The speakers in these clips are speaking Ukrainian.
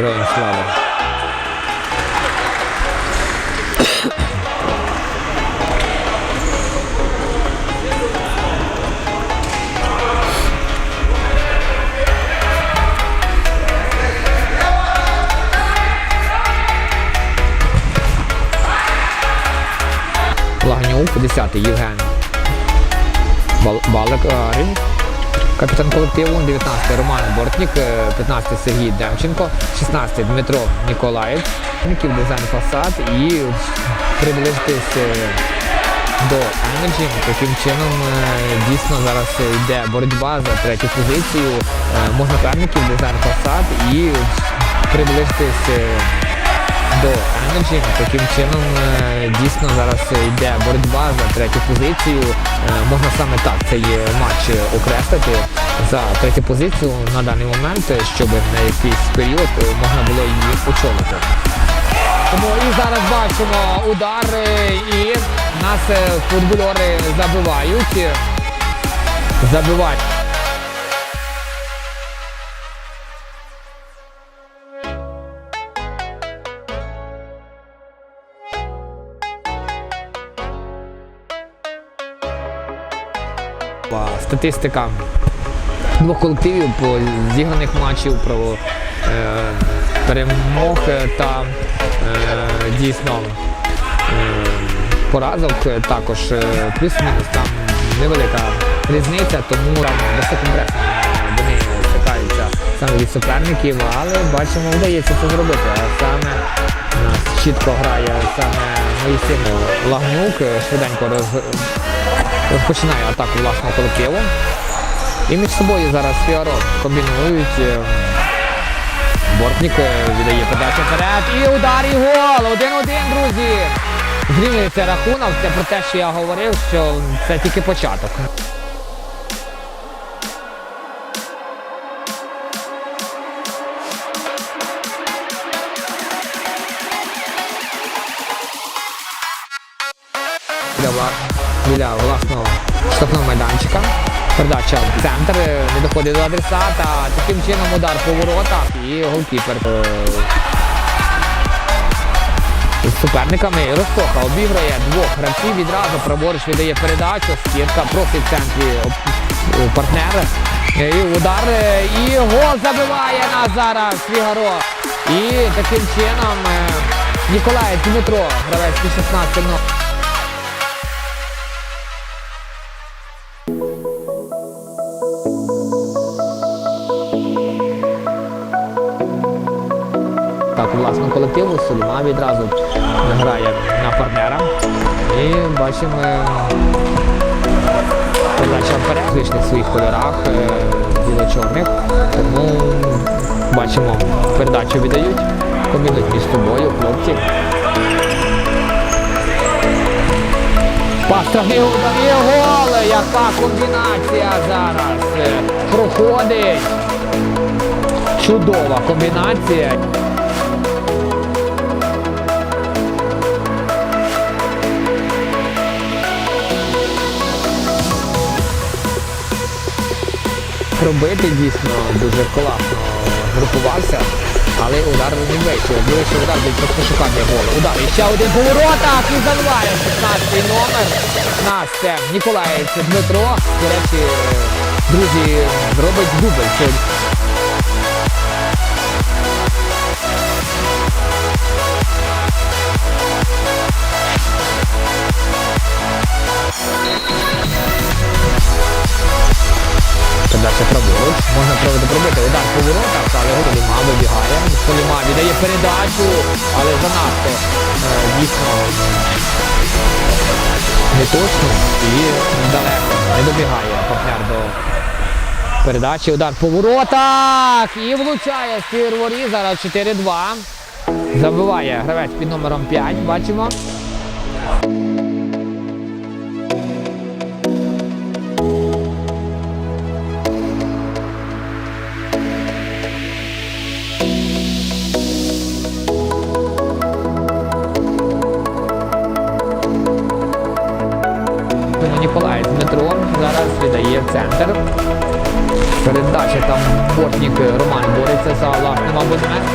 Героям слава. Лагнюк, 10-й Євген. Балик е, Ринг. Капітан колективу 19-й Роман Бортнік, е, 15-й Сергій Демченко, 16-й Дмитро Ніколаєв, дизайн фасад і приблизитись е, до Energy. Таким чином е, дійсно зараз йде боротьба за третю позицію. Е, Можна дизайн фасад і приблизитись е, до Energy. Таким чином е, дійсно зараз йде боротьба за третю позицію. Е, Можна саме так цей матч окреслити за третю позицію на даний момент, щоб на якийсь період можна було її очолити. Тому і зараз бачимо удари, і нас е, футбольори забивають. Забивають. Статистика двох колективів по зіграних матчів про е, перемог та е, дійсно е, поразок також плюс-мінус там невелика різниця, тому там високомпресно вони стикаються саме від суперників, але бачимо, вдається це зробити. А саме нас чітко грає саме Моїсин Лагнук, швиденько роз, розпочинає атаку власного колективу. І між собою зараз Фіаро комбінують. е, Бортник е, віддає подачу вперед. І удар, і гол! Один-один, друзі! Зрівнюється рахунок. Це про те, що я говорив, що це тільки початок. Біля власного штрафного майданчика. Передача в центр, е, не доходить до адресата. Таким чином удар по воротах і голкіпер. е, з суперниками Ростоха обіграє двох гравців відразу. Праворуч віддає передачу, скидка просить в центрі партнера. Е, І удар, і гол забиває нас зараз Фігаро. І таким чином Ніколай Дмитро, гравець під 16 номер. Так, у колективу Суліма відразу грає на партнера. І бачимо передача вперед в звичних своїх кольорах е, біло-чорних. Тому бачимо, передачу віддають, комбінують між собою хлопці. Удар і гол! Яка комбінація зараз е, проходить. Чудова комбінація. Робити дійсно дуже класно групувався, але удар не вийшов. Вийшов удар від просто шукання голу. Удар і ще один по воротах і заливає 16 номер. Нас це Ніколаєць Дмитро. До речі, друзі, зробить дубль сьогодні. Передача праворуч. Можна проводити пробити удар по воротах, але Соліма вибігає. Соліма віддає передачу, але занадто е, дійсно не точно і далеко. Не добігає партнер до передачі. Удар по воротах і влучає з ворі. Зараз 4-2. Забиває гравець під номером 5. Бачимо. Віддає центр. Передача там Портнік Роман бореться за власним абонемент.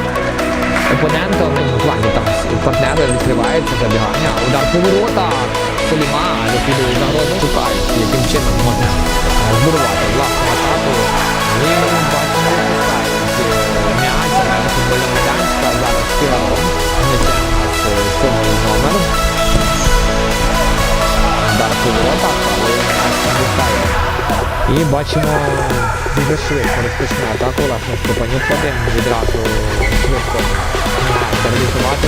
Опонентом, ну, в плані там партнери відкриваються, забігання, удар поворота. Соліма, який загрозу, шукають, яким чином І бачимо дуже швидко розпочне атаку, власне, Степанюк потім відразу швидко реалізувати.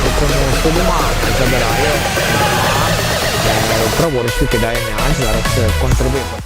При цьому Судима забирає, е, праворуч кидає м'яч, зараз контрвипад.